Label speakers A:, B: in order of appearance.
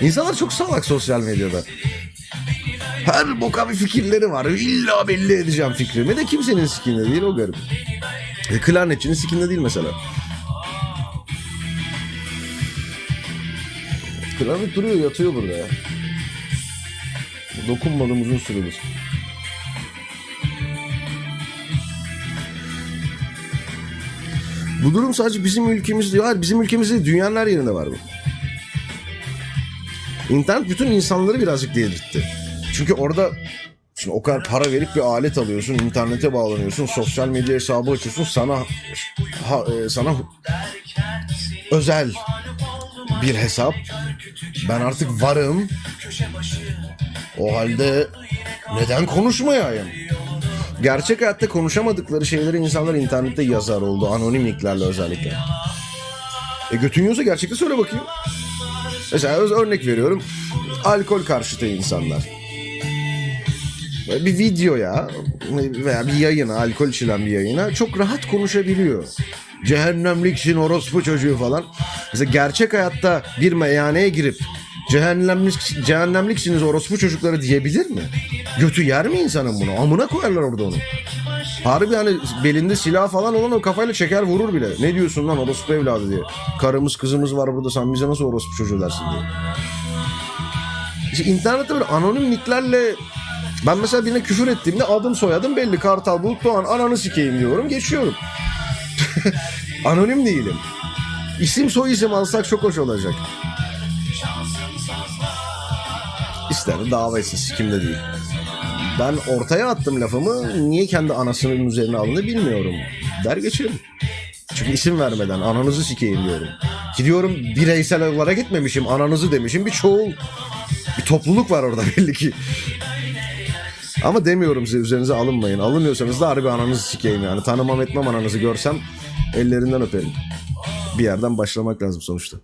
A: İnsanlar çok salak sosyal medyada. Her boka bir fikirleri var. İlla belli edeceğim fikrimi de kimsenin sikinde değil o garip. E, klarnetçinin sikinde değil mesela. Klarnet duruyor yatıyor burada ya. Dokunmadım uzun süredir. Bu durum sadece bizim ülkemizde. Hayır, bizim ülkemizde dünyanın her yerinde var bu. İnternet bütün insanları birazcık delirtti. Çünkü orada şimdi o kadar para verip bir alet alıyorsun, internete bağlanıyorsun, sosyal medya hesabı açıyorsun, sana ha- e, sana özel bir hesap. Ben artık varım. O halde neden konuşmayayım? Gerçek hayatta konuşamadıkları şeyleri insanlar internette yazar oldu. Anonim nicklerle özellikle. E götün gerçekte söyle bakayım. Mesela örnek veriyorum. Alkol karşıtı insanlar. Bir videoya veya bir yayına, alkol içilen bir yayına çok rahat konuşabiliyor. Cehennemliksin orospu çocuğu falan. Mesela gerçek hayatta bir meyhaneye girip cehennemlik, cehennemliksiniz orospu çocukları diyebilir mi? Götü yer mi insanın bunu? Amına koyarlar orada onu. Harbi hani belinde silah falan olan o kafayla çeker vurur bile. Ne diyorsun lan orospu evladı diye. Karımız kızımız var burada sen bize nasıl orospu çocuğu dersin diye. İşte internette böyle anonim nicklerle ben mesela birine küfür ettiğimde adım soyadım belli. Kartal Bulut Doğan ananı sikeyim diyorum geçiyorum. anonim değilim. İsim soy isim alsak çok hoş olacak. İster dava etsin sikimde değil. Ben ortaya attım lafımı niye kendi anasının üzerine alındı bilmiyorum. Der geçerim. Çünkü isim vermeden ananızı sikeyim diyorum. Gidiyorum bireysel olarak gitmemişim ananızı demişim bir çoğul. Bir topluluk var orada belli ki. Ama demiyorum size üzerinize alınmayın. Alınıyorsanız da harbi ananızı sikeyim yani. Tanımam etmem ananızı görsem ellerinden öperim. Bir yerden başlamak lazım sonuçta.